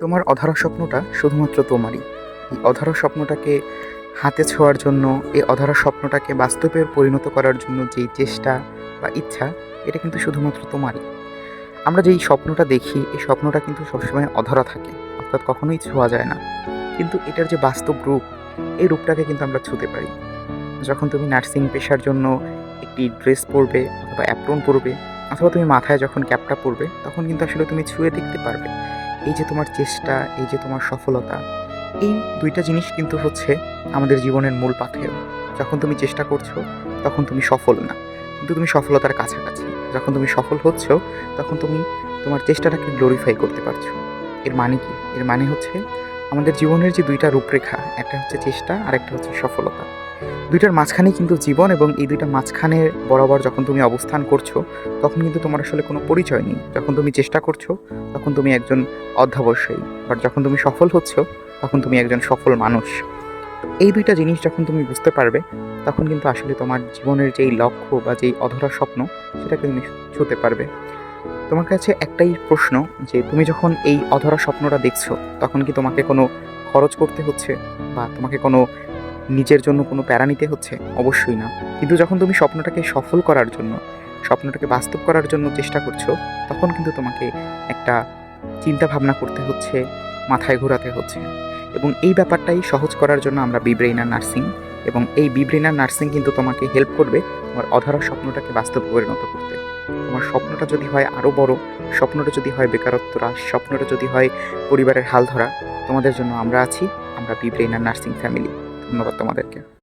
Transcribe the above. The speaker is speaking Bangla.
তোমার অধারা স্বপ্নটা শুধুমাত্র তোমারই। এই অধারা স্বপ্নটাকে হাতে ছোঁয়ার জন্য, এই অধারা স্বপ্নটাকে বাস্তবে পরিণত করার জন্য যেই চেষ্টা বা ইচ্ছা, এটা কিন্তু শুধুমাত্র তোমারই। আমরা যেই স্বপ্নটা দেখি, এই স্বপ্নটা কিন্তু সবসময় অধরা থাকে, অর্থাৎ কখনোই ছোঁয়া যায় না। কিন্তু এটার যে বাস্তব রূপ, এই রূপটাকে কিন্তু আমরা ছুঁতে পারি। যখন তুমি নার্সিং পেশার জন্য একটি ড্রেস পরবে অথবা অ্যাপ্রন পরবে, অথবা তুমি মাথায় যখন ক্যাপটা পরবে, তখন কিন্তু আসলে তুমি ছুঁয়ে দেখতে পারবে। এই যে তোমার চেষ্টা, এই যে তোমার সফলতা, এই দুইটা জিনিস কিন্তু হচ্ছে আমাদের জীবনের মূল পাথেয়। যখন তুমি চেষ্টা করছ, তখন তুমি সফল না। কিন্তু তুমি সফলতার কাছাকাছি। যখন তুমি সফল হচ্ছ, তখন তুমি তোমার চেষ্টাটাকে গ্লোরিফাই করতে পারছ। এর মানে কি? এর মানে হচ্ছে আমাদের জীবনের যে দুইটা রূপরেখা, একটা হচ্ছে চেষ্টা আর একটা হচ্ছে সফলতা। দুইটার মাঝখানেই কিন্তু জীবন এবং এই দুইটা মাঝখানে বরাবর যখন তুমি অবস্থান করছ, তখন কিন্তু তোমার আসলে কোনো পরিচয় নেই। যখন তুমি চেষ্টা করছ, তখন তুমি একজন অধ্যাবসায়ী। বাট যখন তুমি সফল হচ্ছ, তখন তুমি একজন সফল মানুষ। এই দুইটা জিনিস যখন তুমি বুঝতে পারবে, তখন কিন্তু আসলে তোমার জীবনের যেই লক্ষ্য বা যেই অধরা স্বপ্ন, সেটাকে তুমি ছুঁতে পারবে। তোমার কাছে একটাই প্রশ্ন যে, তুমি যখন এই অধরা স্বপ্নটা দেখছ, তখন কি তোমাকে কোনো খরচ করতে হচ্ছে? বা তোমাকে কোনো নিজের জন্য কোনো প্যারা নিতে হচ্ছে? অবশ্যই না। কিন্তু যখন তুমি স্বপ্নটাকে সফল করার জন্য, স্বপ্নটাকে বাস্তব করার জন্য চেষ্টা করছ, তখন কিন্তু তোমাকে একটা চিন্তা ভাবনা করতে হচ্ছে, মাথায় ঘোরাতে হচ্ছে। এবং এই ব্যাপারটাই সহজ করার জন্য আমরা বিব্রেইনার নার্সিং এবং এই বিব্রেইনার নার্সিং কিন্তু তোমাকে হেল্প করবে তোমার অধরা স্বপ্নটাকে বাস্তব পরিণত করতে। তোমার স্বপ্নটা যদি হয় আরও বড়, স্বপ্নটা যদি হয় বেকারত্ব হ্রাস, স্বপ্নটা যদি হয় পরিবারের হাল ধরা, তোমাদের জন্য আমরা আছি, আমরা বিব্রেইনার নার্সিং ফ্যামিলি। ধন্যবাদ তোমাদেরকে।